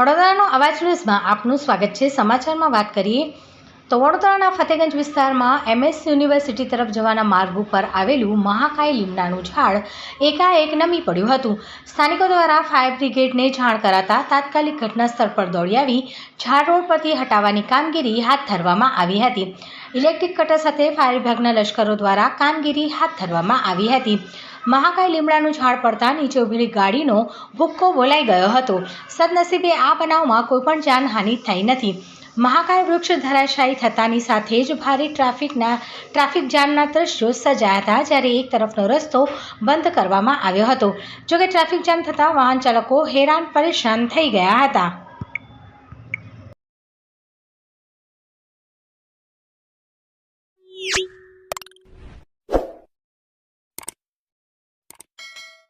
વડોદરાનો અવાજ ન્યૂઝમાં આપનું સ્વાગત છે. સમાચારમાં વાત કરીએ તો વડોદરાના ફતેગંજ વિસ્તારમાં એમએસ યુનિવર્સિટી તરફ જવાના માર્ગ ઉપર આવેલું મહાકાય લીમડાનું ઝાડ એકાએક નમી પડ્યું હતું. સ્થાનિકો દ્વારા ફાયર બ્રિગેડને જાણ કરાતા તાત્કાલિક ઘટના સ્થળ પર દોડી આવી ઝાડ રોડ પરથી હટાવવાની કામગીરી હાથ ધરવામાં આવી હતી. ઇલેક્ટ્રિક કટર સાથે ફાયર વિભાગના લશ્કરો દ્વારા કામગીરી હાથ ધરવામાં આવી હતી. મહાકાય લીમડાનું ઝાડ પડતા નીચે ઉભેલી ગાડીનો ભૂક્કો બોલાઈ ગયો હતો. સદનસીબે આ બનાવમાં કોઈપણ જાનહાનિ થઈ નથી. મહાકાય વૃક્ષ ધરાશાયી થતાની સાથે જ ભારે ટ્રાફિકના, ટ્રાફિક જામના દ્રશ્યો સર્જાયા હતા જ્યારે એક તરફનો રસ્તો બંધ કરવામાં આવ્યો હતો. જોકે ટ્રાફિક જામ થતાં વાહન ચાલકો હેરાન પરેશાન થઈ ગયા હતા. Beep.